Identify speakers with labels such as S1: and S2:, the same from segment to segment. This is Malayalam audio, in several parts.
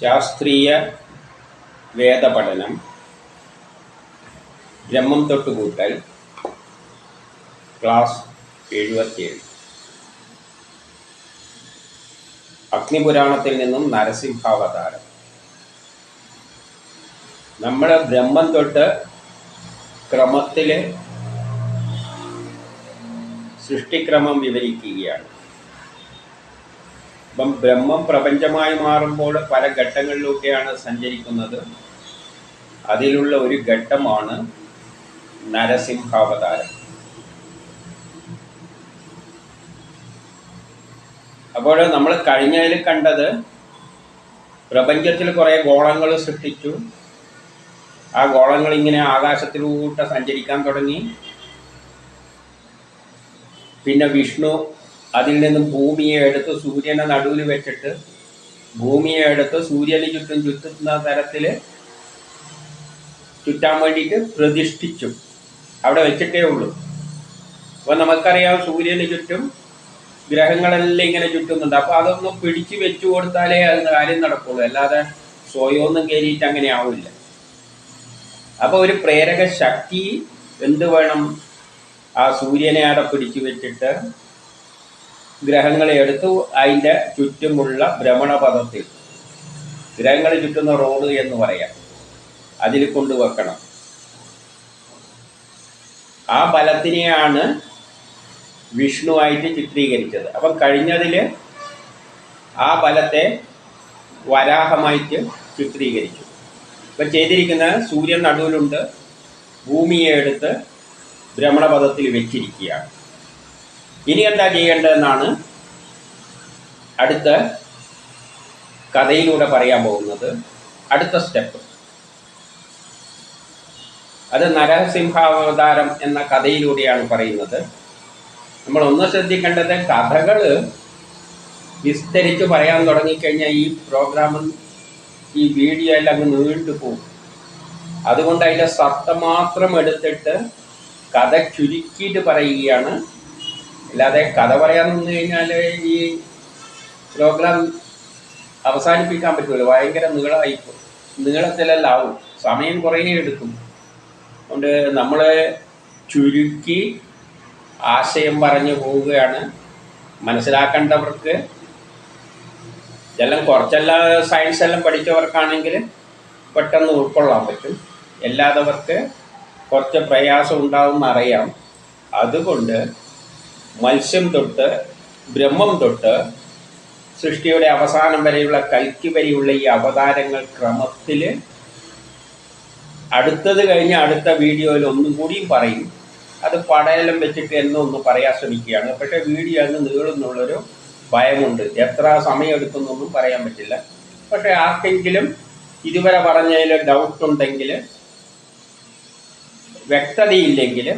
S1: ശാസ്ത്രീയ വേദപഠനം ബ്രഹ്മം തൊട്ടുകൂട്ടൽ ക്ലാസ് എഴുപത്തിയേഴ്. അഗ്നിപുരാണത്തിൽ നിന്നും നരസിംഹാവതാരം. നമ്മൾ ബ്രഹ്മം തൊട്ട് ക്രമത്തിൽ സൃഷ്ടിക്രമം വിവരിക്കുകയാണ്. അപ്പം ബ്രഹ്മം പ്രപഞ്ചമായി മാറുമ്പോൾ പല ഘട്ടങ്ങളിലൂടെയാണ് സഞ്ചരിക്കുന്നത്. അതിലുള്ള ഒരു ഘട്ടമാണ് നരസിംഹാവതാരം. അപ്പോൾ നമ്മൾ കഴിഞ്ഞതിൽ കണ്ടത് പ്രപഞ്ചത്തിൽ കുറേ ഗോളങ്ങൾ സൃഷ്ടിച്ചു. ആ ഗോളങ്ങൾ ഇങ്ങനെ ആകാശത്തിലൂടെ സഞ്ചരിക്കാൻ തുടങ്ങി. പിന്നെ വിഷ്ണു അതിൽ നിന്ന് ഭൂമിയെ എടുത്ത് സൂര്യനെ നടുവിൽ വെച്ചിട്ട് ഭൂമിയെ എടുത്ത് സൂര്യന് ചുറ്റും ചുറ്റുന്ന തരത്തിൽ ചുറ്റാൻ വേണ്ടിയിട്ട് പ്രതിഷ്ഠിച്ചു. അവിടെ വെച്ചിട്ടേ ഉള്ളൂ. അപ്പോൾ നമുക്കറിയാം സൂര്യന് ചുറ്റും ഗ്രഹങ്ങളെല്ലാം ഇങ്ങനെ ചുറ്റുന്നുണ്ട്. അപ്പോൾ അതൊന്ന് പിടിച്ചു വെച്ചു കൊടുത്താലേ അത് കാര്യം നടക്കുള്ളൂ. അല്ലാതെ സ്വയമൊന്നും കയറിയിട്ട് അങ്ങനെ ആവില്ല. അപ്പോൾ ഒരു പ്രേരക ശക്തി എന്ത് വേണം? ആ സൂര്യനെ അവിടെ പിടിച്ചു വെച്ചിട്ട് ഗ്രഹങ്ങളെ എടുത്തു അതിന്റെ ചുറ്റുമുള്ള ഭ്രമണപഥത്തിൽ. ഗ്രഹങ്ങൾ ചുറ്റുന്ന റോഡ് എന്ന് പറയാം. അതിൽ കൊണ്ടുവെക്കണം. ആ ബലത്തിനെയാണ് വിഷ്ണുവായിട്ട് ചിത്രീകരിച്ചത്. അപ്പം കഴിഞ്ഞതിൽ ആ ബലത്തെ വരാഹമായിട്ട് ചിത്രീകരിച്ചു. ഇപ്പം ചെയ്തിരിക്കുന്ന സൂര്യൻ നടുവിലുണ്ട്. ഭൂമിയെ എടുത്ത് ഭ്രമണപഥത്തിൽ വെച്ചിരിക്കുകയാണ്. ഇനി എന്താ ചെയ്യേണ്ടതെന്നാണ് അടുത്ത കഥയിലൂടെ പറയാൻ പോകുന്നത്. അടുത്ത സ്റ്റെപ്പ് അത് നരസിംഹാവതാരം എന്ന കഥയിലൂടെയാണ് പറയുന്നത്. നമ്മൾ ഒന്ന് ശ്രദ്ധിക്കേണ്ടത് കഥകൾ വിസ്തരിച്ച് പറയാൻ തുടങ്ങിക്കഴിഞ്ഞാൽ ഈ പ്രോഗ്രാം ഈ വീഡിയോ എല്ലാം അങ്ങ് നീണ്ടു പോകും. അതുകൊണ്ട് അതിന്റെ സത്ത മാത്രം എടുത്തിട്ട് കഥ ചുരുക്കിയിട്ട് പറയുകയാണ് അല്ലാതെ കഥ പറയാൻ നിന്ന് കഴിഞ്ഞാൽ ഈ പ്രോഗ്രാം അവസാനിപ്പിക്കാൻ പറ്റുമല്ലോ ഭയങ്കര നീളമായിപ്പോൾ നീളത്തിലല്ലാവും സമയം കുറേ എടുക്കും. അതുകൊണ്ട് നമ്മൾ ചുരുക്കി ആശയം പറഞ്ഞു പോവുകയാണ്. മനസ്സിലാക്കേണ്ടവർക്ക് ഇതെല്ലാം കുറച്ചെല്ലാം സയൻസ് എല്ലാം പഠിച്ചവർക്കാണെങ്കിൽ പെട്ടെന്ന് ഉൾക്കൊള്ളാൻ പറ്റും. അല്ലാത്തവർക്ക് കുറച്ച് പ്രയാസം ഉണ്ടാവും അറിയാം അതുകൊണ്ട് മത്സ്യം തൊട്ട് ബ്രഹ്മം തൊട്ട് സൃഷ്ടിയുടെ അവസാനം വരെയുള്ള കൽക്കി വരെയുള്ള ഈ അവതാരങ്ങൾ ക്രമത്തിൽ അടുത്തത് കഴിഞ്ഞ് അടുത്ത വീഡിയോയിൽ ഒന്നും കൂടിയും പറയും. അത് പടയെല്ലാം വെച്ചിട്ട് എന്നും ഒന്ന് പറയാൻ ശ്രമിക്കുകയാണ്. പക്ഷേ വീഡിയോ അങ്ങ് നീളുന്നുള്ളൊരു ഭയമുണ്ട്. എത്ര സമയം എടുക്കുന്നൊന്നും പറയാൻ പറ്റില്ല. പക്ഷേ ആർക്കെങ്കിലും ഇതുവരെ പറഞ്ഞതിൽ ഡൗട്ട് ഉണ്ടെങ്കിൽ വ്യക്തതയില്ലെങ്കിൽ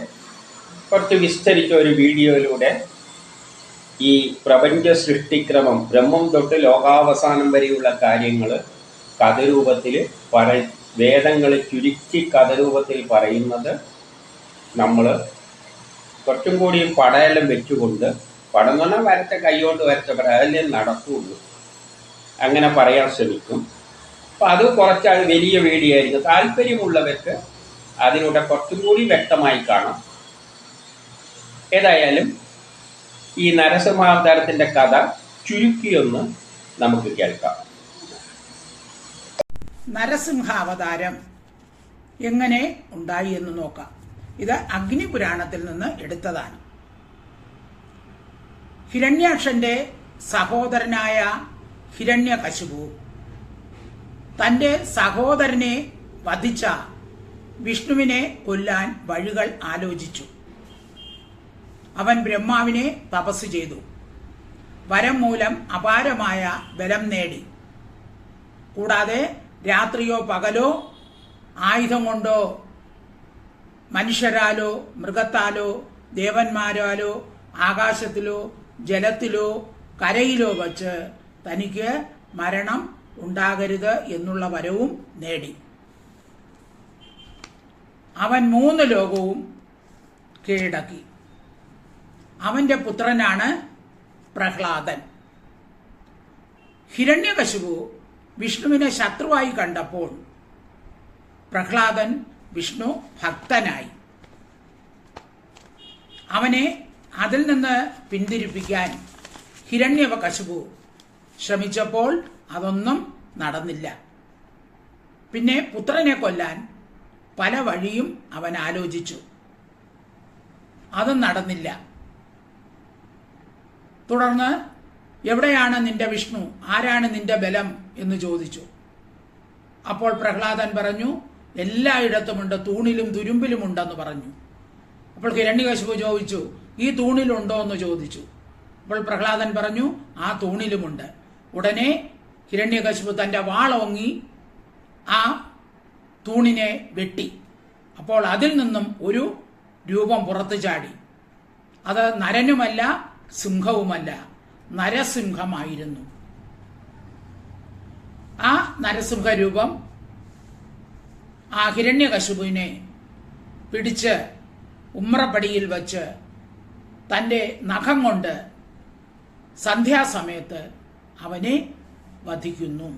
S1: കുറച്ച് വിസ്തരിച്ച ഒരു വീഡിയോയിലൂടെ ഈ പ്രപഞ്ച സൃഷ്ടിക്രമം ബ്രഹ്മം തൊട്ട് ലോകാവസാനം വരെയുള്ള കാര്യങ്ങൾ കഥരൂപത്തിൽ പറ വേദങ്ങൾ ചുരുക്കി കഥരൂപത്തിൽ പറയുന്നത് നമ്മൾ കുറച്ചും കൂടി പടയെല്ലാം വെച്ചുകൊണ്ട് പടം പറഞ്ഞാൽ വരച്ച കൈകൊണ്ട് വരച്ച പടം അതല്ലേ നടക്കുകയുള്ളൂ അങ്ങനെ പറയാൻ ശ്രമിക്കും. അപ്പം അത് കുറച്ച് വലിയ വീഡിയോ ആയിരിക്കും. താല്പര്യമുള്ളവർക്ക് അതിലൂടെ കുറച്ചും കൂടി വ്യക്തമായി കാണാം. ഏതായാലും ഈ നരസിംഹാവതാരത്തിന്റെ കഥ ചുരുക്കിയൊന്ന് നമുക്ക് കേൾക്കാം.
S2: നരസിംഹാവതാരം എങ്ങനെ ഉണ്ടായി എന്ന് നോക്കാം. ഇത് അഗ്നിപുരാണത്തിൽ നിന്ന് എടുത്തതാണ്. ഹിരണ്യാക്ഷന്റെ സഹോദരനായ ഹിരണ്യകശുപു തന്റെ സഹോദരനെ വധിച്ച വിഷ്ണുവിനെ കൊല്ലാൻ വഴികൾ ആലോചിച്ചു. അവൻ ബ്രഹ്മാവിനെ തപസ് ചെയ്തു. വരം മൂലം അപാരമായ ബലം നേടി. കൂടാതെ രാത്രിയോ പകലോ ആയുധം കൊണ്ടോ മനുഷ്യരാലോ മൃഗത്താലോ ദേവന്മാരാലോ ആകാശത്തിലോ ജലത്തിലോ കരയിലോ വച്ച് തനിക്ക് മരണം ഉണ്ടാകരുത് എന്നുള്ള വരവും നേടി. അവൻ മൂന്ന് ലോകവും കീഴടക്കി. അവന്റെ പുത്രനാണ് പ്രഹ്ലാദൻ. ഹിരണ്യകശിപു വിഷ്ണുവിനെ ശത്രുവായി കണ്ടപ്പോൾ പ്രഹ്ലാദൻ വിഷ്ണു ഭക്തനായി. അവനെ അതിൽ നിന്ന് പിന്തിരിപ്പിക്കാൻ ഹിരണ്യവകശിപു ശ്രമിച്ചപ്പോൾ അതൊന്നും നടന്നില്ല. പിന്നെ പുത്രനെ കൊല്ലാൻ പല വഴിയും അവൻ ആലോചിച്ചു. അതും നടന്നില്ല. തുടർന്ന് എവിടെയാണ് നിന്റെ വിഷ്ണു? ആരാണ് നിന്റെ ബലം? എന്ന് ചോദിച്ചു. അപ്പോൾ പ്രഹ്ലാദൻ പറഞ്ഞു എല്ലായിടത്തുമുണ്ട് തൂണിലും തുരുമ്പിലും ഉണ്ടെന്ന് പറഞ്ഞു. അപ്പോൾ ഹിരണ്യകശിപു ചോദിച്ചു ഈ തൂണിലുണ്ടോ എന്ന് ചോദിച്ചു. അപ്പോൾ പ്രഹ്ലാദൻ പറഞ്ഞു ആ തൂണിലുമുണ്ട് ഉടനെ ഹിരണ്യകശിപു തന്റെ വാളോങ്ങി ആ തൂണിനെ വെട്ടി. അപ്പോൾ അതിൽ നിന്നും ഒരു രൂപം പുറത്തു ചാടി. അത് നരനുമല്ല സിംഹവുമല്ല നരസിംഹമായിരുന്നു. ആ നരസിംഹ രൂപം ആ ഹിരണ്യകശുപുവിനെ പിടിച്ച് ഉമ്രപ്പടിയിൽ വച്ച് തന്റെ നഖം കൊണ്ട് സന്ധ്യാസമയത്ത് അവനെ വധിക്കുന്നു.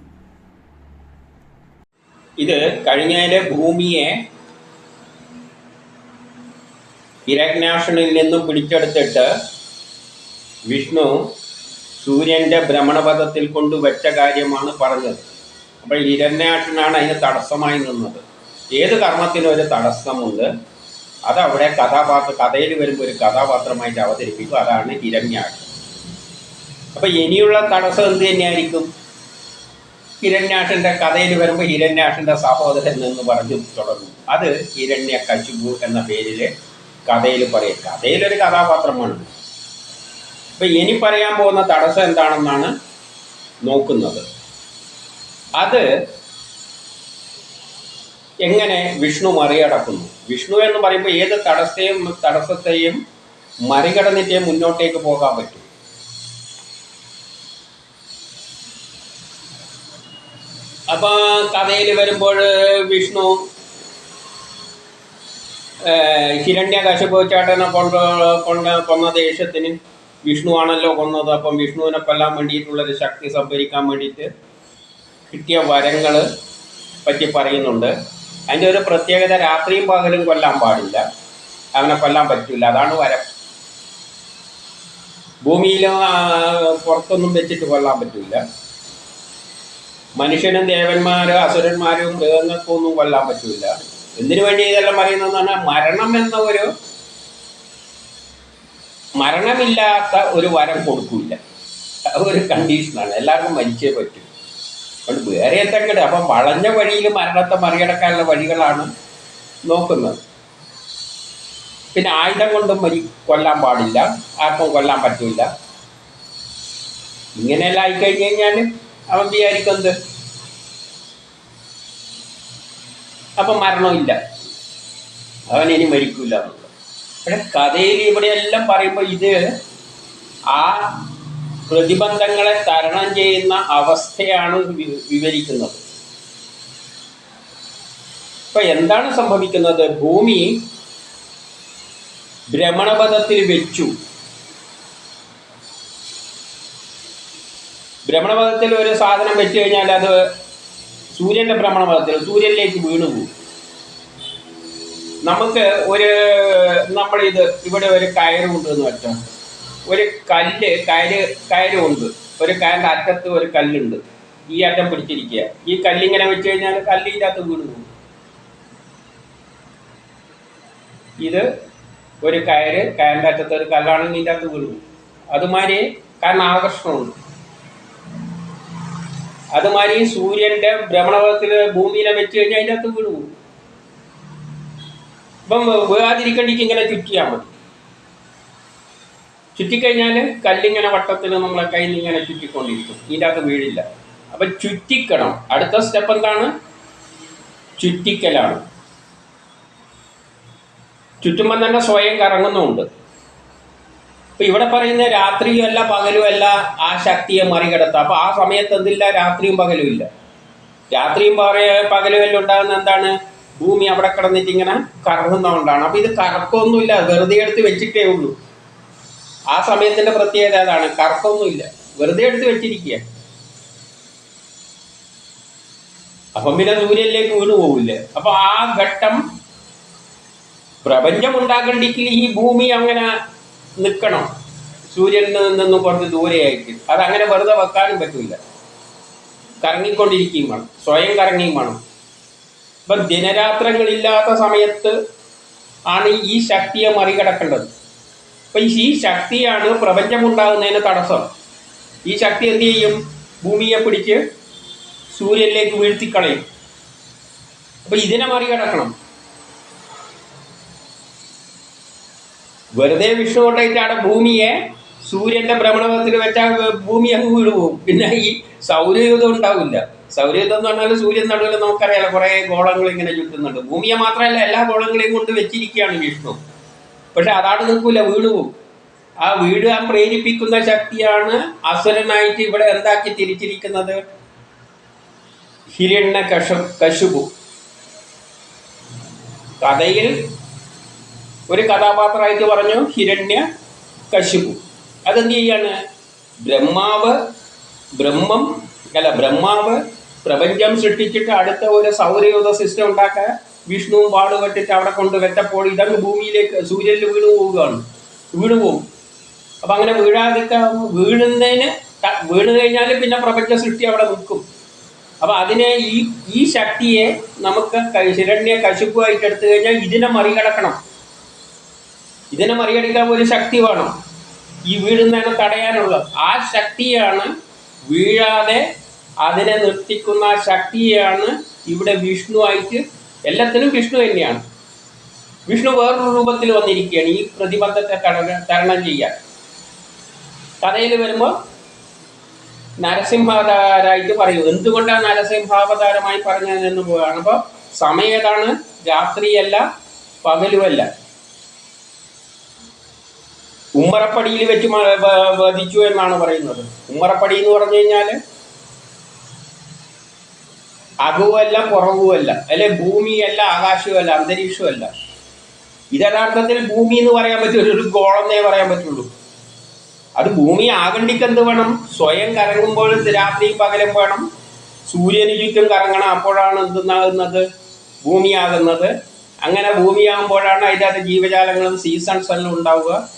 S1: ഇത് കഴിഞ്ഞതിലെ ഭൂമിയെ ഇരഗ്നാഷനിൽ നിന്നും പിടിച്ചെടുത്തിട്ട് വിഷ്ണു സൂര്യന്റെ ഭ്രമണപഥത്തിൽ കൊണ്ടുവച്ച കാര്യമാണ് പറഞ്ഞത്. അപ്പോൾ ഹിരണ്യാക്ഷനാണ് അതിന് തടസ്സമായി നിന്നത്. ഏത് കർമ്മത്തിനും ഒരു തടസ്സമുണ്ട്. അതവിടെ കഥാപാത്ര കഥയിൽ വരുമ്പോൾ ഒരു കഥാപാത്രമായിട്ട് അവതരിപ്പിക്കും. അതാണ് ഹിരണ്യാക്ഷൻ അപ്പോൾ ഇനിയുള്ള തടസ്സം എന്ത് തന്നെയായിരിക്കും? ഹിരണ്യാക്ഷന്റെ കഥയിൽ വരുമ്പോൾ ഹിരണ്യാക്ഷന്റെ സഹോദരൻ എന്ന് പറഞ്ഞു തുടങ്ങും. അത് ഹിരണ്യ കശുബു എന്ന പേരിൽ കഥയിൽ പറയും. കഥയിലൊരു കഥാപാത്രമാണ്. അപ്പൊ ഇനി പറയാൻ പോകുന്ന തടസ്സം എന്താണെന്നാണ് നോക്കുന്നത്. അത് എങ്ങനെ വിഷ്ണു മറികടക്കുന്നു? വിഷ്ണു എന്ന് പറയുമ്പോൾ ഏത് തടസ്സത്തെയും തടസ്സത്തെയും മറികടന്നിട്ടേ മുന്നോട്ടേക്ക് പോകാൻ പറ്റും. അപ്പൊ കഥയിൽ വരുമ്പോൾ വിഷ്ണു ഹിരണ്യകശിപു ചേട്ടനെ കൊണ്ട് കൊണ്ട് കൊന്ന ദേഷ്യത്തിന് വിഷ്ണു ആണല്ലോ കൊന്നത്. അപ്പം വിഷ്ണുവിനെ കൊല്ലാൻ വേണ്ടിയിട്ടുള്ളൊരു ശക്തി സംഭരിക്കാൻ വേണ്ടിയിട്ട് കിട്ടിയ വരങ്ങൾ പറ്റി പറയുന്നുണ്ട്. അതിന്റെ ഒരു പ്രത്യേകത രാത്രിയും പകലും കൊല്ലാൻ പാടില്ല. അവനെ കൊല്ലാൻ പറ്റില്ല. അതാണ് വരം. ഭൂമിയിൽ പുറത്തൊന്നും വെച്ചിട്ട് കൊല്ലാൻ പറ്റില്ല. മനുഷ്യനും ദേവന്മാരും അസുരന്മാരും മൃഗങ്ങൾക്കും കൊല്ലാൻ പറ്റില്ല. എന്തിനു വേണ്ടി ഇതെല്ലാം പറയുന്നതെന്ന് പറഞ്ഞാൽ മരണം എന്ന ഒരു മരണമില്ലാത്ത ഒരു വരം കൊടുക്കില്ല. ഒരു കണ്ടീഷനാണ് എല്ലാവർക്കും മരിച്ചേ പറ്റൂ. അതുകൊണ്ട് വേറെ എന്തെങ്കിലും അപ്പം വളഞ്ഞ വഴിയിൽ മരണത്തെ മറികടക്കാനുള്ള വഴികളാണ് നോക്കുന്നത്. പിന്നെ ആയുധം കൊണ്ടും മരി കൊല്ലാൻ പാടില്ല. ആർക്കും കൊല്ലാൻ പറ്റില്ല ഇങ്ങനെയെല്ലാം ആയിക്കഴിഞ്ഞ് കഴിഞ്ഞാൽ അവൻ വിചാരിക്കുന്നത് അപ്പം മരണമില്ല അവൻ ഇനി മരിക്കില്ല എന്നുള്ളത്. പക്ഷെ കഥയിൽ ഇവിടെയെല്ലാം പറയുമ്പോൾ ഇത് ആ പ്രതിബന്ധങ്ങളെ തരണം ചെയ്യുന്ന അവസ്ഥയാണ് വിവരിക്കുന്നത്. ഇപ്പൊ എന്താണ് സംഭവിക്കുന്നത്? ഭൂമി ഭ്രമണപഥത്തിൽ വെച്ചു. ഭ്രമണപഥത്തിൽ ഒരു സാധനം വെച്ചു കഴിഞ്ഞാൽ അത് സൂര്യന്റെ ഭ്രമണപഥത്തിൽ സൂര്യനിലേക്ക് വീണു പോകും നമുക്ക് ഒരു നമ്മളിത് ഇവിടെ ഒരു കയറുണ്ട് എന്ന് വെച്ചാൽ ഒരു കല്ല് കയറ് കയറുണ്ട് ഒരു കയറിന്റെ അറ്റത്ത് ഒരു കല്ലുണ്ട്. ഈ അറ്റം പിടിച്ചിരിക്കുക. ഈ കല്ലിങ്ങനെ വെച്ച് കഴിഞ്ഞാൽ കല്ലിന്റെ അകത്ത് പോകും. ഇത് ഒരു കയറ് കയറിന്റെ അറ്റത്ത് ഒരു കല്ലാണെങ്കിൽ ഇതിന്റെ അകത്ത് വീണു പോകും. അതുമാതിരി കാരണം ആകർഷണമുണ്ട്. അതുമാതിരി സൂര്യന്റെ ഭ്രമണപഥത്തിൽ ഭൂമിയിലെ വെച്ച് കഴിഞ്ഞാൽ അതിന്റെ അകത്ത് വീണു പോകും. ഇപ്പം വേകാതിരിക്കണ്ടിക്ക് ഇങ്ങനെ ചുറ്റിയാൽ മതി. ചുറ്റിക്കഴിഞ്ഞാൽ കല്ലിങ്ങനെ വട്ടത്തിൽ നമ്മളെ കയ്യിൽ നിന്ന് ഇങ്ങനെ ചുറ്റിക്കൊണ്ടിരിക്കും. ഇതിന്റെ അകത്ത് വീഴില്ല. അപ്പം ചുറ്റിക്കണം. അടുത്ത സ്റ്റെപ്പ് എന്താണ്? ചുറ്റിക്കലാണ്. ചുറ്റുമ്പം തന്നെ സ്വയം കറങ്ങുന്നുമുണ്ട് ഇപ്പൊ ഇവിടെ പറയുന്ന രാത്രിയും അല്ല പകലും അല്ല ആ ശക്തിയെ മറികടത്താം. അപ്പൊ ആ സമയത്ത് എന്തില്ല? രാത്രിയും പകലും ഇല്ല. രാത്രിയും പക- പകലും എല്ലാം ഉണ്ടാകുന്ന എന്താണ്? ഭൂമി അവിടെ കിടന്നിട്ട് ഇങ്ങനെ കറങ്ങുന്നതുകൊണ്ടാണ്. അപ്പൊ ഇത് കറക്കമൊന്നുമില്ല വെറുതെ എടുത്ത് വെച്ചിട്ടേ ഉള്ളൂ. ആ സമയത്തിന്റെ പ്രത്യേകത അതാണ് കറക്കമൊന്നുമില്ല വെറുതെ എടുത്ത് വെച്ചിരിക്കുക. അപ്പം പിന്നെ സൂര്യനിലേക്ക് വീണ് പോകില്ലേ അപ്പൊ ആ ഘട്ടം പ്രപഞ്ചം ഉണ്ടാകണ്ടെങ്കിൽ ഈ ഭൂമി അങ്ങനെ നിൽക്കണം. സൂര്യനിൽ നിന്നും കുറച്ച് ദൂരെയായിട്ട്. അങ്ങനെ വെറുതെ വെക്കാനും പറ്റില്ല കറങ്ങിക്കൊണ്ടിരിക്കുകയും വേണം സ്വയം കറങ്ങിയും വേണം. ഇപ്പം ദിനരാത്രങ്ങളില്ലാത്ത സമയത്ത് ആണ് ഈ ശക്തിയെ മറികടക്കേണ്ടത്. അപ്പം ഈ ശക്തിയാണ് പ്രപഞ്ചമുണ്ടാകുന്നതിന് തടസ്സം. ഈ ശക്തി എന്ത് ചെയ്യും? ഭൂമിയെ പിടിച്ച് സൂര്യനിലേക്ക് വീഴ്ത്തിക്കളയും. അപ്പം ഇതിനെ മറികടക്കണം. വെറുതെ വിഷ്ണു കൊണ്ടായിട്ടാണ് ഭൂമിയെ സൂര്യന്റെ ഭ്രമണപഥത്തിൽ വെച്ചാൽ ഭൂമി അങ്ങ് വീട് പോകും പിന്നെ ഈ സൗരയുധം ഉണ്ടാവില്ല. സൗരയുധം എന്ന് പറഞ്ഞാൽ സൂര്യൻ നടുവിൽ നമുക്കറിയാലോ കുറേ ഗോളങ്ങൾ ഇങ്ങനെ ചുറ്റുന്നുണ്ട്. ഭൂമിയെ മാത്രമല്ല എല്ലാ ഗോളങ്ങളെയും കൊണ്ട് വെച്ചിരിക്കുകയാണ് വിഷ്ണു. പക്ഷെ അതാണ് നിൽക്കൂല വീട് ആ പ്രേരിപ്പിക്കുന്ന ശക്തിയാണ് അസുരനായിട്ട് ഇവിടെ എന്താക്കി തിരിച്ചിരിക്കുന്നത്? ഹിരണ്യ കശ കശുപു. കഥയിൽ ഒരു കഥാപാത്രമായിട്ട് പറഞ്ഞു ഹിരണ്യ കശിപു. അതെന്ത് ചെയ്യാണ് ബ്രഹ്മാവ് ബ്രഹ്മം അല്ല ബ്രഹ്മാവ് പ്രപഞ്ചം സൃഷ്ടിച്ചിട്ട് അടുത്ത ഒരു സൗരയൂഥ സിസ്റ്റം ഉണ്ടാക്കാൻ വിഷ്ണുവും പാടുപെട്ടിട്ട് അവിടെ കൊണ്ട് വെച്ചപ്പോൾ ഇതങ്ങ് ഭൂമിയിലേക്ക് സൂര്യനിൽ വീണു പോവുകയാണ്. വീണു പോകും അപ്പം അങ്ങനെ വീഴാതിരിക്കാൻ വീഴുന്നതിന് വീണു കഴിഞ്ഞാൽ പിന്നെ പ്രപഞ്ച സൃഷ്ടി അവിടെ നിൽക്കും. അപ്പം അതിനെ ഈ ഈ ശക്തിയെ നമുക്ക് ശിരണ്യ ഹിരണ്യ കശുപ്പുമായിട്ട് എടുത്തു കഴിഞ്ഞാൽ ഇതിനെ മറികടക്കണം. ഇതിനെ മറികടക്കാൻ ഒരു ശക്തി വേണം. ഈ വീഴുന്നതിനെ തടയാനുള്ളത്. ആ ശക്തിയാണ് വീഴാതെ അതിനെ നിർത്തിക്കുന്ന ആ ശക്തിയാണ് ഇവിടെ വിഷ്ണു ആയിട്ട് എല്ലാത്തിനും വിഷ്ണു തന്നെയാണ്. വിഷ്ണു വേറൊരു രൂപത്തിൽ വന്നിരിക്കുകയാണ്. ഈ പ്രതിബദ്ധത്തെ തട- തരണം ചെയ്യാൻ. കഥയിൽ വരുമ്പോൾ നരസിംഹാവതാരായിട്ട് പറയും. എന്തുകൊണ്ടാണ് നരസിംഹാവതാരമായി പറഞ്ഞതെന്ന് കാണുമ്പോൾ സമയം ഏതാണ്? രാത്രിയല്ല പകലുമല്ല. ഉമ്മറപ്പടിയിൽ വെച്ച് വധിച്ചു എന്നാണ് പറയുന്നത്. ഉമ്മറപ്പടി എന്ന് പറഞ്ഞു കഴിഞ്ഞാൽ അകവുമല്ല പുറവുമല്ല അല്ലെ ഭൂമിയല്ല ആകാശവുമല്ല അന്തരീക്ഷമല്ല ഇത് ഭൂമി എന്ന് പറയാൻ പറ്റില്ല ഒരു ഗോളെന്നേ പറയാൻ പറ്റുള്ളൂ. അത് ഭൂമി ആകണ്ടിക്ക് എന്ത് വേണം? സ്വയം കറങ്ങുമ്പോൾ രാത്രിയും പകലും വേണം. സൂര്യന് ചുറ്റും കറങ്ങണം. അപ്പോഴാണ് എന്തെന്നാകുന്നത്? ഭൂമിയാകുന്നത്. അങ്ങനെ ഭൂമിയാകുമ്പോഴാണ് അതിന്റെ അകത്ത് ജീവജാലങ്ങളും സീസൺസ് എല്ലാം ഉണ്ടാവുക.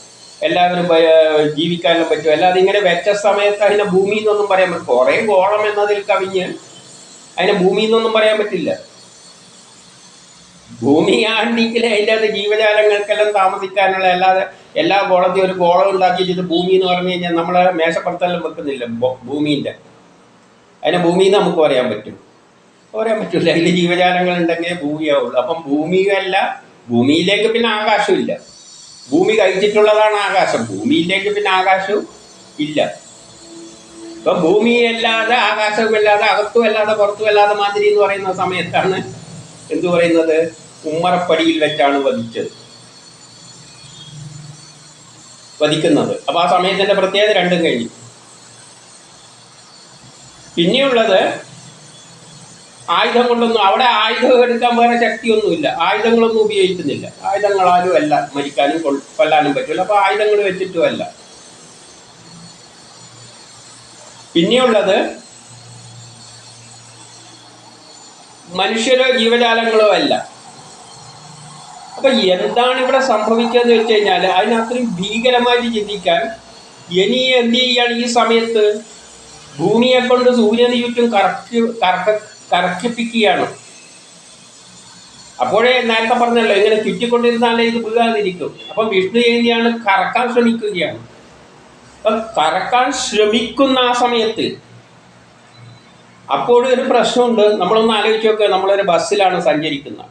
S1: എല്ലാവരും ജീവിക്കാനും പറ്റും. അല്ലാതെ ഇങ്ങനെ വെച്ച സമയത്ത് അതിനെ ഭൂമി എന്നൊന്നും പറയാൻ പറ്റും കുറേ ഗോളം എന്നതിൽ കവിഞ്ഞ് അതിനെ ഭൂമി എന്നൊന്നും പറയാൻ പറ്റില്ല. ഭൂമിയാണെങ്കിൽ അതിന്റെ അകത്ത് ജീവജാലങ്ങൾക്കെല്ലാം താമസിക്കാനുള്ള അല്ലാതെ എല്ലാ ഗോളത്തെയും ഒരു ഗോളം ഉണ്ടാക്കി ഇത് ഭൂമി എന്ന് പറഞ്ഞു കഴിഞ്ഞാൽ നമ്മളെ മേശപ്പുറത്തെല്ലാം വെക്കുന്നില്ല. ഭൂമീന്റെ. അതിനെ ഭൂമി എന്ന് നമുക്ക് പറയാൻ പറ്റും. പറയാൻ പറ്റില്ല അതിൽ ജീവജാലങ്ങൾ ഉണ്ടെങ്കിൽ ഭൂമിയാവുള്ളൂ. അപ്പം ഭൂമിയല്ല ഭൂമിയിലേക്ക് പിന്നെ ആകാശമില്ല. ഭൂമി കഴിച്ചിട്ടുള്ളതാണ് ആകാശം. ഭൂമിയിലേക്ക് പിന്നെ ആകാശവും ഇല്ല. ഇപ്പം ഭൂമിയല്ലാതെ ആകാശവുമല്ലാതെ അകത്തും അല്ലാതെ പുറത്തും അല്ലാതെ മാതിരി എന്ന് പറയുന്ന സമയത്താണ് എന്തു പറയുന്നത്? ഉമ്മറപ്പടിയിൽ വെച്ചാണ് വധിച്ചത്. വധിക്കുന്നത്. അപ്പൊ ആ സമയത്തിന്റെ പ്രത്യേകത രണ്ടും കഴിഞ്ഞു. പിന്നെയുള്ളത് ആയുധം കൊണ്ടൊന്നും അവിടെ ആയുധം എടുക്കാൻ വേറെ ശക്തിയൊന്നുമില്ല. ആയുധങ്ങളൊന്നും ഉപയോഗിക്കുന്നില്ല. ആയുധങ്ങളാലും അല്ല മരിക്കാനും കൊല്ലാനും പറ്റില്ല. അപ്പൊ ആയുധങ്ങൾ വെച്ചിട്ടും അല്ല. പിന്നെയുള്ളത് മനുഷ്യരോ ജീവജാലങ്ങളോ അല്ല. അപ്പൊ എന്താണ് ഇവിടെ സംഭവിച്ചതെന്ന് വെച്ച് കഴിഞ്ഞാൽ അതിനത്രയും ഭീകരമായിട്ട് ചിന്തിക്കാൻ ഇനി എന്ത് ചെയ്യാണ് ഈ സമയത്ത് ഭൂമിയെ കൊണ്ട് സൂര്യന് ചുറ്റും കറക്കി കറക്ക കറക്കിപ്പിക്കുകയാണ്. അപ്പോഴേ നേരത്തെ പറഞ്ഞല്ലോ ഇങ്ങനെ ചുറ്റിക്കൊണ്ടിരുന്നാലേ ഇത് വീഴാതിരിക്കും അപ്പം വിഷ്ണു ചെയ്യുന്നതാണ് കറക്കാൻ ശ്രമിക്കുകയാണ്. അപ്പം കറക്കാൻ ശ്രമിക്കുന്ന ആ സമയത്ത് അപ്പോഴും ഒരു പ്രശ്നമുണ്ട്. നമ്മളൊന്ന് ആലോചിച്ച് നോക്കുക നമ്മളൊരു ബസ്സിലാണ് സഞ്ചരിക്കുന്നത്.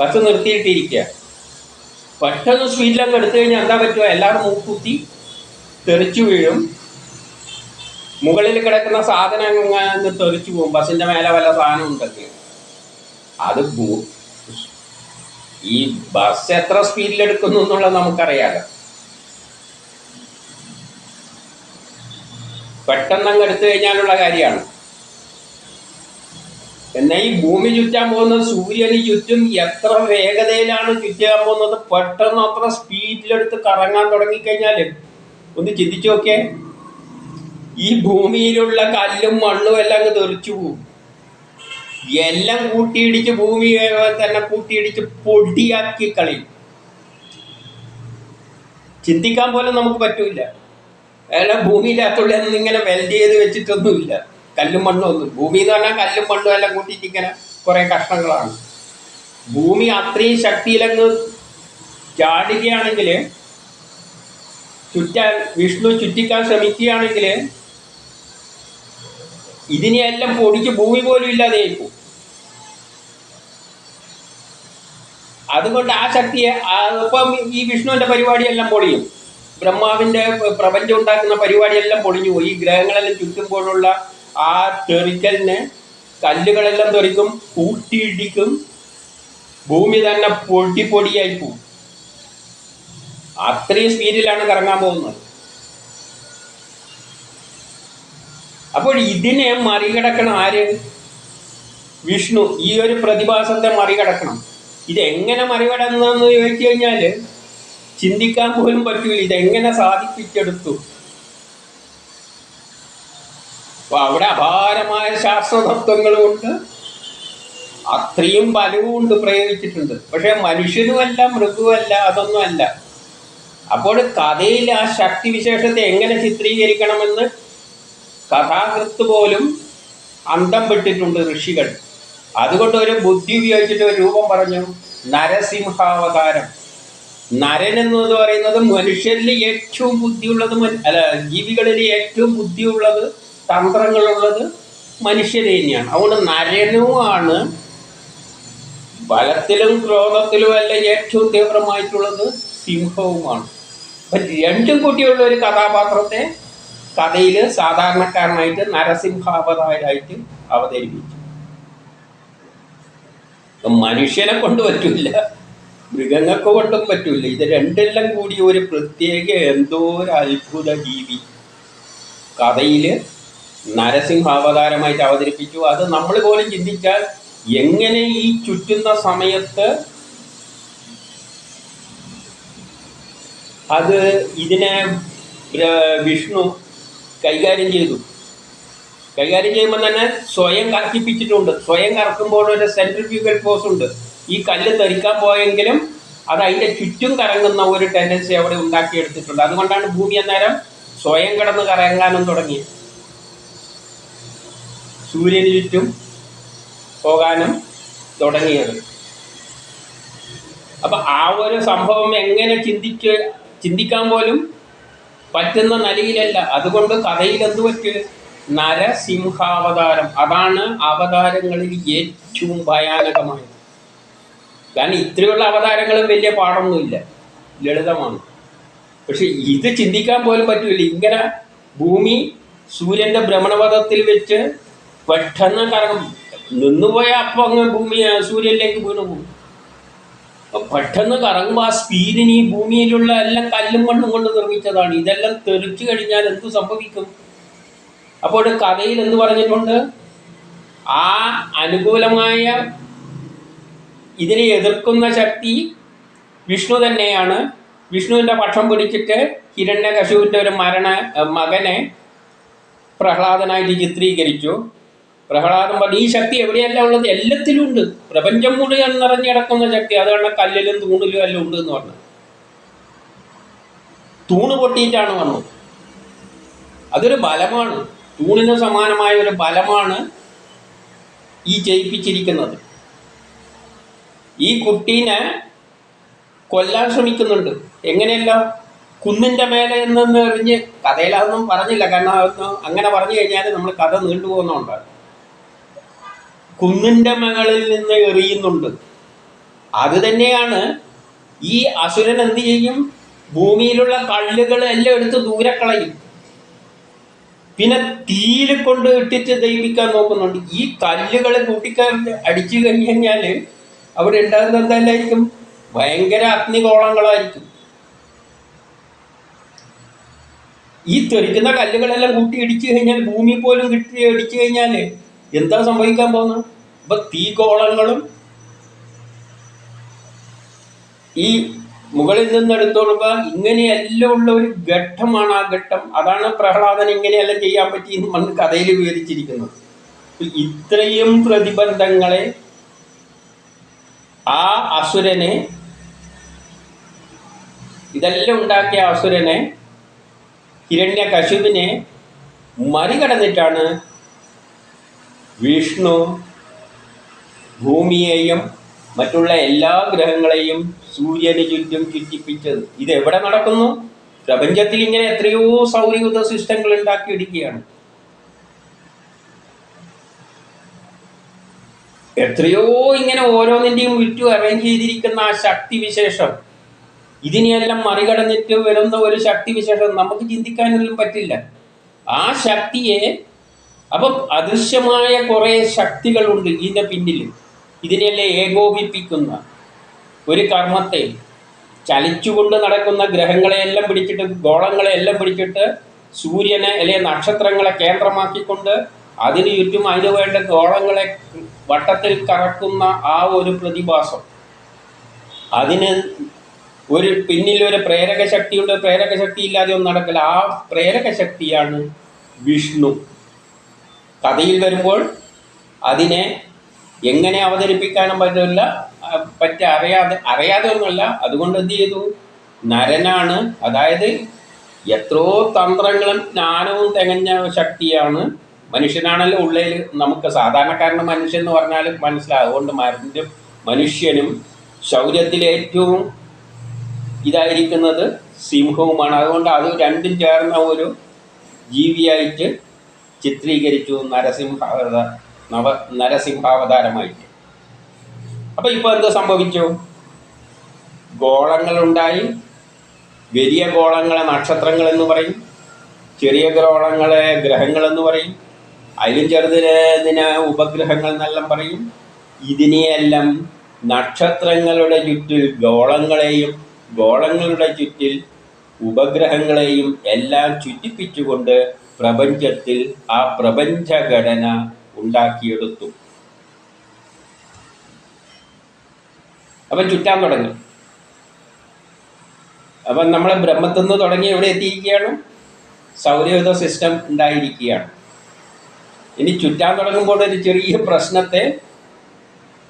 S1: ബസ് നിർത്തിയിട്ടിരിക്കുക. പെട്ടെന്ന് സ്പീഡിലൊക്കെ എടുത്തു കഴിഞ്ഞാൽ എന്താ പറ്റുക? എല്ലാവരും മൂക്കുത്തി തെറിച്ചു വീഴും. മുകളിൽ കിടക്കുന്ന സാധനം അങ്ങ് തെറിച്ചു പോകും. ബസ്സിന്റെ മേലെ വല്ല സാധനം ഉണ്ടെങ്കിൽ. അത് ഈ ബസ് എത്ര സ്പീഡിൽ എടുക്കുന്നു എന്നുള്ളത് നമുക്കറിയാലോ. പെട്ടെന്ന് അങ്ങ് എടുത്തു കഴിഞ്ഞാലുള്ള കാര്യമാണ്. എന്നാൽ ഈ ഭൂമി ചുറ്റാൻ പോകുന്നത് സൂര്യന് ചുറ്റും എത്ര വേഗതയിലാണ് ചുറ്റാൻ പോകുന്നത്? പെട്ടെന്ന് അത്ര സ്പീഡിലെടുത്ത് കറങ്ങാൻ തുടങ്ങിക്കഴിഞ്ഞാൽ ഒന്ന് ചിന്തിച്ചു നോക്കിയേ. ഈ ഭൂമിയിലുള്ള കല്ലും മണ്ണും എല്ലാം അങ്ങ് തെറിച്ചു പോകും എല്ലാം കൂട്ടിയിടിച്ച് ഭൂമി തന്നെ കൂട്ടിയിടിച്ച് പൊടിയാക്കി കളി ചിന്തിക്കാൻ പോലും നമുക്ക് പറ്റൂല അയാളെ ഭൂമിയിലകത്തുള്ളതൊന്നും ഇങ്ങനെ വെൽഡ് ചെയ്ത് വെച്ചിട്ടൊന്നുമില്ല. കല്ലും മണ്ണും ഒന്നും. ഭൂമി എന്ന് പറഞ്ഞാൽ കല്ലും മണ്ണും എല്ലാം കൂട്ടിയിട്ട് ഇങ്ങനെ കുറെ കഷ്ണങ്ങളാണ്. ഭൂമി അത്രയും ശക്തിയിലങ്ങ് ചാടുകയാണെങ്കിൽ ചുറ്റാൻ വിഷ്ണു ചുറ്റിക്കാൻ ശ്രമിക്കുകയാണെങ്കിൽ ഇതിനെയെല്ലാം പൊടിച്ച് ഭൂമി പോലും ഇല്ലാതെ പോകും അതുകൊണ്ട് ആ ശക്തിയെ ഇപ്പം ഈ വിഷ്ണുവിന്റെ പരിപാടിയെല്ലാം പൊളിയും. ബ്രഹ്മാവിന്റെ പ്രപഞ്ചം ഉണ്ടാക്കുന്ന പരിപാടിയെല്ലാം പൊളിഞ്ഞു പോയി. ഈ ഗ്രഹങ്ങളെല്ലാം ചുറ്റുമ്പോഴുള്ള ആ തെറിക്കലിന് കല്ലുകളെല്ലാം തെറിക്കും കൂട്ടിയിടിക്കും. ഭൂമി തന്നെ പൊടി പൊടിയായി അത്രയും സ്പീഡിലാണ് കറങ്ങാൻ പോകുന്നത്. അപ്പോൾ ഇതിനെ മറികടക്കണം ആര്? വിഷ്ണു. ഈ ഒരു പ്രതിഭാസത്തെ മറികടക്കണം. ഇതെങ്ങനെ മറികടന്നതെന്ന് ചോദിച്ചു കഴിഞ്ഞാൽ ചിന്തിക്കാൻ പോലും പറ്റൂല. ഇതെങ്ങനെ സാധിപ്പിച്ചെടുത്തു? അപ്പൊ അവിടെ അപാരമായ ശാസ്ത്രതത്വങ്ങളുമുണ്ട് അത്രയും ബലവും ഉണ്ട് പ്രയോഗിച്ചിട്ടുണ്ട്. പക്ഷെ മനുഷ്യനുമല്ല മൃഗവുമല്ല അതൊന്നുമല്ല. അപ്പോൾ കഥയിൽ ആ ശക്തി വിശേഷത്തെ എങ്ങനെ ചിത്രീകരിക്കണമെന്ന് കഥാകൃത്ത് പോലും അന്തം വിട്ടിട്ടുണ്ട് ഋഷികൾ. അതുകൊണ്ട് ഒരു ബുദ്ധി ഉപയോഗിച്ചിട്ട് ഒരു രൂപം പറഞ്ഞു നരസിംഹാവതാരം. നരൻ എന്ന് പറയുന്നത് മനുഷ്യരിൽ ഏറ്റവും ബുദ്ധിയുള്ളത് അല്ല ജീവികളിൽ ഏറ്റവും ബുദ്ധിയുള്ളത് തന്ത്രങ്ങളുള്ളത് മനുഷ്യരെ തന്നെയാണ്. അതുകൊണ്ട് നരനുമാണ് ബലത്തിലും ക്രോധത്തിലും അല്ല ഏറ്റവും തീവ്രമായിട്ടുള്ളത് സിംഹവുമാണ്. അപ്പൊ രണ്ടും കൂട്ടിയുള്ള ഒരു കഥാപാത്രത്തെ കഥയിൽ സാധാരണക്കാരനായിട്ട് നരസിംഹാവതാരായിട്ട് അവതരിപ്പിച്ചു. മനുഷ്യനെ കൊണ്ട് പറ്റൂല മൃഗങ്ങൾക്ക് കൊണ്ടും പറ്റില്ല. ഇത് രണ്ടെല്ലാം കൂടി ഒരു പ്രത്യേക എന്തോ ഒരു അത്ഭുത ജീവി. കഥയിൽ നരസിംഹാവതാരമായിട്ട് അവതരിപ്പിച്ചു. അത് നമ്മൾ പോലും ചിന്തിച്ചാൽ എങ്ങനെ ഈ ചുറ്റുന്ന സമയത്ത് അത് ഇതിനെ വിഷ്ണു കൈകാര്യം ചെയ്തു. കൈകാര്യം ചെയ്യുമ്പോൾ തന്നെ സ്വയം കറക്കിപ്പിച്ചിട്ടുണ്ട്. സ്വയം കറക്കുമ്പോൾ ഒരു സെൻട്രിഫ്യൂഗൽ ഫോഴ്സ് ഉണ്ട്. ഈ കല്ല് തെറിക്കാൻ പോയെങ്കിലും അത് അതിന്റെ ചുറ്റും കറങ്ങുന്ന ഒരു ടെൻഡൻസി അവിടെ ഉണ്ടാക്കിയെടുത്തിട്ടുണ്ട്. അതുകൊണ്ടാണ് ഭൂമി അന്നേരം സ്വയം കിടന്ന് കറങ്ങാനും തുടങ്ങിയത്. സൂര്യന് ചുറ്റും പോകാനും തുടങ്ങിയത്. അപ്പൊ ആ ഒരു സംഭവം എങ്ങനെ ചിന്തിച്ച് ചിന്തിക്കാൻ പോലും പറ്റുന്ന നിലയിലല്ല. അതുകൊണ്ട് കഥയിൽ എന്ത് പറ്റ്? നരസിംഹാവതാരം. അതാണ് അവതാരങ്ങളിൽ ഏറ്റവും ഭയാനകമായത്. കാരണം ഇത്രയുള്ള അവതാരങ്ങളും വലിയ പാടൊന്നുമില്ല. ലളിതമാണ്. പക്ഷെ ഇത് ചിന്തിക്കാൻ പോലും പറ്റൂല. ഇങ്ങനെ ഭൂമി സൂര്യന്റെ ഭ്രമണപഥത്തിൽ വെച്ച് പെട്ടെന്ന് കറങ്ങും. നിന്നുപോയ അപ്പം അങ്ങ് ഭൂമി സൂര്യനിലേക്ക് വീണു പോകും പെട്ടെന്ന് കറങ്ങുമ്പോൾ ആ സ്പീഡിന് ഈ ഭൂമിയിലുള്ള എല്ലാം കല്ലും മണ്ണും കൊണ്ട് നിർമ്മിച്ചതാണ്. ഇതെല്ലാം തെറിച്ചു കഴിഞ്ഞാൽ എന്ത് സംഭവിക്കും? അപ്പോൾ കഥയിൽ എന്ത് പറഞ്ഞിട്ടുണ്ട്? ആ അനുകൂലമായ ഇതിനെ എതിർക്കുന്ന ശക്തി വിഷ്ണു തന്നെയാണ്. വിഷ്ണുവിന്റെ പക്ഷം പിടിച്ചിട്ട് ഹിരണ്യകശുവിന്റെ ഒരു മരണ മകനെ പ്രഹ്ലാദനായിട്ട് ചിത്രീകരിച്ചു. പ്രഹ്ലാദൻ പറഞ്ഞു ഈ ശക്തി എവിടെയല്ല ഉള്ളത്? എല്ലാത്തിലും ഉണ്ട്. പ്രപഞ്ചം മുഴുവൻ നിറഞ്ഞിടക്കുന്ന ശക്തി. അതാണ് കല്ലിലും തൂണിലും എല്ലാം ഉണ്ട് എന്ന് പറഞ്ഞു. തൂണ് പൊട്ടിയിട്ടാണ് വന്നത്. അതൊരു ബലമാണ്. തൂണിന് സമാനമായ ഒരു ബലമാണ് ഈ ജയിപ്പിച്ചിരിക്കുന്നത്. ഈ കുട്ടീനെ കൊല്ലാൻ ശ്രമിക്കുന്നുണ്ട്. എങ്ങനെയല്ല? കുന്നിന്റെ മേലെ എന്നെന്ന് എറിഞ്ഞ് കഥയിലതൊന്നും പറഞ്ഞില്ല. കാരണം അങ്ങനെ പറഞ്ഞു കഴിഞ്ഞാൽ നമ്മൾ കഥ നീണ്ടുപോകുന്നുണ്ട്. കുന്നിന്റെ മകളിൽ നിന്ന് എറിയുന്നുണ്ട്. അത് തന്നെയാണ് ഈ അസുരൻ എന്ത് ചെയ്യും? ഭൂമിയിലുള്ള കല്ലുകൾ എല്ലാം എടുത്ത് ദൂരെ കളയും. പിന്നെ തീയിൽ കൊണ്ട് ഇട്ടിട്ട് ദഹിപ്പിക്കാൻ നോക്കുന്നുണ്ട്. ഈ കല്ലുകൾ കൂട്ടിക്കാൻ അടിച്ചു കഴിഞ്ഞു കഴിഞ്ഞാൽ അവിടെ ഉണ്ടാകുന്ന എന്തായിരിക്കും? ഭയങ്കര അഗ്നികോളങ്ങളായിരിക്കും ഈ തെറിക്കുന്ന കല്ലുകളെല്ലാം കൂട്ടി ഇടിച്ചു കഴിഞ്ഞാൽ ഭൂമി പോലും കിട്ടി ഇടിച്ചു കഴിഞ്ഞാൽ എന്താ സംഭവിക്കാൻ പോകുന്നത്? അപ്പൊ തീ കോളങ്ങളും ഈ മുകളിൽ നിന്ന് എടുത്തോളുക ഇങ്ങനെയെല്ലാം ഉള്ള ഒരു ഘട്ടമാണ് ആ ഘട്ടം. അതാണ് പ്രഹ്ലാദൻ ഇങ്ങനെയെല്ലാം ചെയ്യാൻ പറ്റിയെന്ന് മണ്ണ് കഥയിൽ വിവരിച്ചിരിക്കുന്നത്. ഇത്രയും പ്രതിബന്ധങ്ങളെ ആ അസുരനെ ഇതെല്ലാം ഉണ്ടാക്കിയ അസുരനെ ഹിരണ്യ കശുവിനെ മറികടന്നിട്ടാണ് വിഷ്ണു ഭൂമിയെയും മറ്റുള്ള എല്ലാ ഗ്രഹങ്ങളെയും സൂര്യന് ചുറ്റും ചുറ്റിപ്പിച്ചത്. ഇത് എവിടെ നടക്കുന്നു? പ്രപഞ്ചത്തിൽ ഇങ്ങനെ എത്രയോ സൗരയൂഥ സിസ്റ്റങ്ങൾ ഉണ്ടാക്കിയെടുക്കുകയാണ്. എത്രയോ ഇങ്ങനെ ഓരോന്നിന്റെയും ഉറ്റു അറേഞ്ച് ചെയ്തിരിക്കുന്ന ആ ശക്തി വിശേഷം. ഇതിനെയെല്ലാം മറികടന്നിട്ട് വരുന്ന ഒരു ശക്തിവിശേഷം നമുക്ക് ചിന്തിക്കാനൊന്നും പറ്റില്ല. ആ ശക്തിയെ അപ്പം അദൃശ്യമായ കുറേ ശക്തികളുണ്ട് ഇതിന്റെ പിന്നിൽ ഇതിനെല്ലാം ഏകോപിപ്പിക്കുന്ന ഒരു കർമ്മത്തെ. ചലിച്ചുകൊണ്ട് നടക്കുന്ന ഗ്രഹങ്ങളെയെല്ലാം പിടിച്ചിട്ട് ഗോളങ്ങളെയെല്ലാം പിടിച്ചിട്ട് സൂര്യനെ അല്ലെങ്കിൽ നക്ഷത്രങ്ങളെ കേന്ദ്രമാക്കിക്കൊണ്ട് അതിന് ചുറ്റും അതിന് വേണ്ട ഗോളങ്ങളെ വട്ടത്തിൽ കറക്കുന്ന ആ ഒരു പ്രതിഭാസം. അതിന് ഒരു പിന്നിൽ ഒരു പ്രേരക ശക്തിയുണ്ട് പ്രേരക ശക്തി ഇല്ലാതെ ഒന്നും നടക്കില്ല. ആ പ്രേരക ശക്തിയാണ് വിഷ്ണു. കഥയിൽ വരുമ്പോൾ അതിനെ എങ്ങനെ അവതരിപ്പിക്കാനും പറ്റില്ല പറ്റി അറിയാതെ അറിയാതെ ഒന്നുമല്ല. അതുകൊണ്ട് എന്ത് ചെയ്തു? നരനാണ് അതായത് എത്രയോ തന്ത്രങ്ങളും ജ്ഞാനവും തികഞ്ഞ ശക്തിയാണ് മനുഷ്യനാണല്ലോ ഉള്ളിൽ. നമുക്ക് സാധാരണക്കാരന് മനുഷ്യൻ എന്ന് പറഞ്ഞാൽ മനസ്സിലാവും. അതുകൊണ്ട് മനുഷ്യ മനുഷ്യനും ശൗര്യത്തിൽ ഏറ്റവും ഇതായിരിക്കുന്നത് സിംഹവുമാണ്. അതുകൊണ്ട് അത് രണ്ടും ചേർന്ന ഒരു ജീവിയായിട്ട് ചിത്രീകരിച്ചു നരസിംഹാവത നവ നരസിംഹാവതാരമായിട്ട്. അപ്പൊ ഇപ്പൊ എന്ത് സംഭവിച്ചു? ഗോളങ്ങളുണ്ടായി. വലിയ ഗോളങ്ങളെ നക്ഷത്രങ്ങൾ എന്ന് പറയും. ചെറിയ ഗോളങ്ങളെ ഗ്രഹങ്ങൾ എന്ന് പറയും. അതിലും ചെറുതിനെ ഉപഗ്രഹങ്ങൾ എന്നെല്ലാം പറയും. ഇതിനെയെല്ലാം നക്ഷത്രങ്ങളുടെ ചുറ്റിൽ ഗോളങ്ങളെയും ഗോളങ്ങളുടെ ചുറ്റിൽ ഉപഗ്രഹങ്ങളെയും എല്ലാം ചുറ്റിപ്പിച്ചുകൊണ്ട് പ്രപഞ്ചത്തിൽ ആ പ്രപഞ്ചഘടന ഉണ്ടാക്കിയെടുത്തു. അവൻ ചുറ്റാൻ തുടങ്ങി. അപ്പം നമ്മളെ ബ്രഹ്മത്തിൽ നിന്ന് തുടങ്ങി എവിടെ എത്തിയിരിക്കുകയാണ്. സൗരയുധ സിസ്റ്റം ഉണ്ടായിരിക്കുകയാണ്. ഇനി ചുറ്റാൻ തുടങ്ങുമ്പോൾ ഒരു ചെറിയ പ്രശ്നത്തെ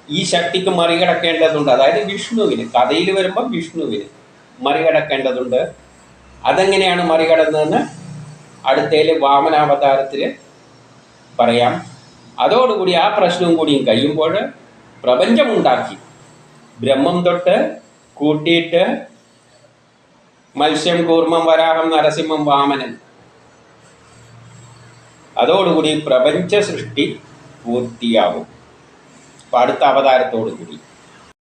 S1: ഈ ശക്തിക്ക് മറികടക്കേണ്ടതുണ്ട്. അതായത് വിഷ്ണുവിന് കഥയിൽ വരുമ്പോൾ വിഷ്ണുവിന് മറികടക്കേണ്ടതുണ്ട്. അതെങ്ങനെയാണ് മറികടന്നതെന്ന് അടുത്തതിൽ വാമനാവതാരത്തിൽ പറയാം. അതോടുകൂടി ആ പ്രശ്നവും കൂടിയും കഴിയുമ്പോൾ പ്രപഞ്ചമുണ്ടാക്കി. ബ്രഹ്മം തൊട്ട് കൂട്ടിയിട്ട് മത്സ്യം കൂർമ്മം വരാഹം നരസിംഹം വാമനൻ. അതോടുകൂടി പ്രപഞ്ച സൃഷ്ടി പൂർത്തിയാകും. അപ്പം അടുത്ത അവതാരത്തോടു കൂടി